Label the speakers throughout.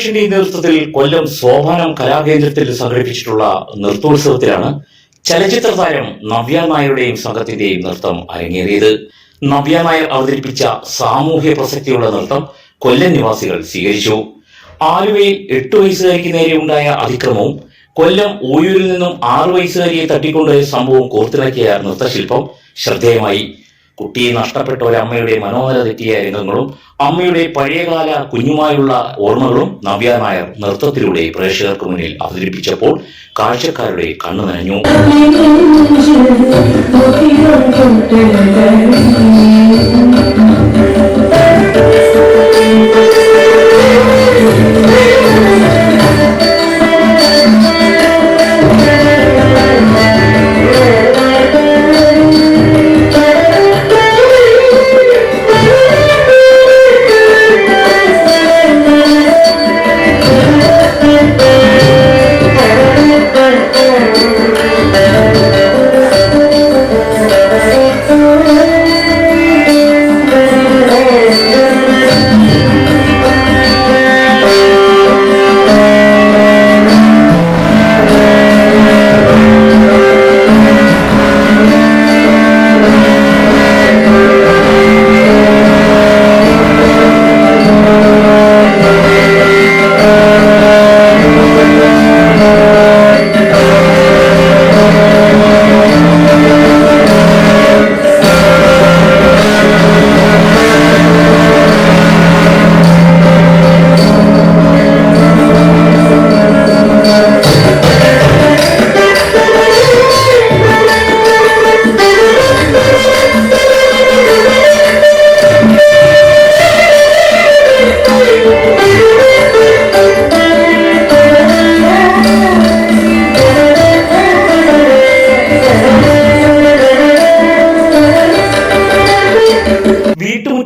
Speaker 1: കോർപ്പറേഷന്റെ നേതൃത്വത്തിൽ കൊല്ലം സോപാനം കലാകേന്ദ്രത്തിൽ സംഘടിപ്പിച്ചിട്ടുള്ള നൃത്തോത്സവത്തിലാണ് ചലച്ചിത്ര താരം നവ്യ നായരുടെയും സംഘത്തിന്റെയും നൃത്തം അരങ്ങേറിയത്. നവ്യ നായർ അവതരിപ്പിച്ച സാമൂഹ്യ പ്രസക്തിയുള്ള നൃത്തം കൊല്ലം നിവാസികൾ സ്വീകരിച്ചു. ആലുവയിൽ എട്ട് വയസ്സുകാരിക്ക് നേരെ ഉണ്ടായ അതിക്രമവും കൊല്ലം ഓയൂരിൽ നിന്നും ആറു വയസ്സുകാരിയെ തട്ടിക്കൊണ്ടുപോയ സംഭവം കോർത്തിണക്കിയ നൃത്തശില്പം ശ്രദ്ധേയമായി. കുട്ടിയെ നഷ്ടപ്പെട്ട ഒരമ്മയുടെ മനോഹര തെറ്റിയ രംഗങ്ങളും അമ്മയുടെ പഴയകാല കുഞ്ഞുമായുള്ള ഓർമ്മകളും നവ്യ നായർ നൃത്തത്തിലൂടെ പ്രേക്ഷകർക്ക് മുന്നിൽ അവതരിപ്പിച്ചപ്പോൾ കാഴ്ചക്കാരുടെ കണ്ണു നനഞ്ഞു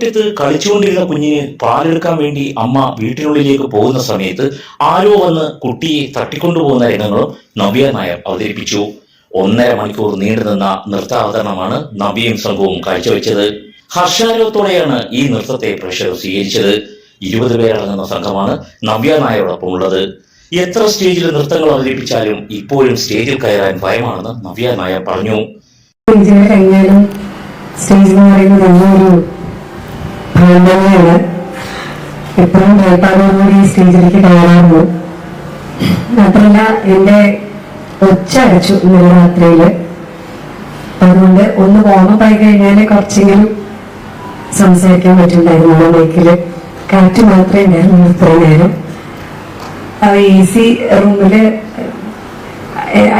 Speaker 1: വീട്ടുമുറ്റത്ത് കളിച്ചുകൊണ്ടിരുന്ന കുഞ്ഞിന് പാലെടുക്കാൻ വേണ്ടി അമ്മ വീട്ടിനുള്ളിലേക്ക് പോകുന്ന സമയത്ത് ആരോ വന്ന് കുട്ടിയെ തട്ടിക്കൊണ്ടുപോകുന്ന രംഗങ്ങളും നവ്യ നായർ അവതരിപ്പിച്ചു. ഒന്നര മണിക്കൂർ നീണ്ടുനിന്ന നൃത്താവതരണമാണ് നവ്യയും സംഘവും കാഴ്ചവെച്ചത്. ഹർഷാരവത്തോടെയാണ് ഈ നൃത്തത്തെ പ്രേക്ഷകർ സ്വീകരിച്ചത്. ഇരുപത് പേരടങ്ങുന്ന സംഘമാണ് നവ്യ നായരോടൊപ്പം ഉള്ളത്. എത്ര സ്റ്റേജിൽ നൃത്തങ്ങൾ അവതരിപ്പിച്ചാലും ഇപ്പോഴും സ്റ്റേജിൽ കയറാൻ ഭയമാണെന്ന് നവ്യ നായർ പറഞ്ഞു.
Speaker 2: സ്റ്റേജ് എന്ന് പറയുന്നത് എന്നൊരു ഭയം തന്നെയാണ് എപ്പോഴും ഭയപ്പാടോടുകൂടി സ്റ്റേജിലേക്ക് കയറാറുള്ളൂ മാത്രമല്ല എന്റെ ഒച്ച അടച്ചു ഇന്നലെ രാത്രിയിൽ. അതുകൊണ്ട് ഒന്ന് വാമപ്പ് ആയി കഴിഞ്ഞാൽ കുറച്ചെങ്കിലും സംസാരിക്കാൻ പറ്റുന്നുണ്ടായിരുന്നു മൈക്കിൽ കാറ്റ് മാത്രമേ ഉണ്ടായിരുന്നു ഇത്രയും നേരം. എ സി റൂമിൽ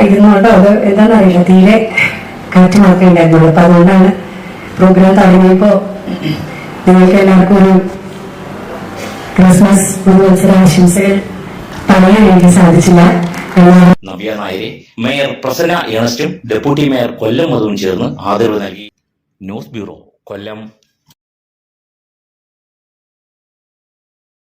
Speaker 2: ഇരുന്നോണ്ടോ അത് എന്താണെന്ന് അറിയില്ല. തീരെ കാറ്റ് മാത്രമേ ഉണ്ടായിരുന്നുള്ളൂ. അപ്പൊ അതുകൊണ്ടാണ് പ്രോഗ്രാം തുടങ്ങിയപ്പോ നിങ്ങൾക്ക് എല്ലാവർക്കും ഒരു ക്രിസ്മസ് പുതുവത്സര ആശംസകൾ പറയാൻ എനിക്ക് സാധിച്ചില്ല.
Speaker 1: നവ്യ നായരെ മേയർ പ്രസന്ന ഏണസ്റ്റും ഡെപ്യൂട്ടി മേയർ കൊല്ലം മധുവും ചേർന്ന് ആദരവ് നൽകി. News bureau Kollam.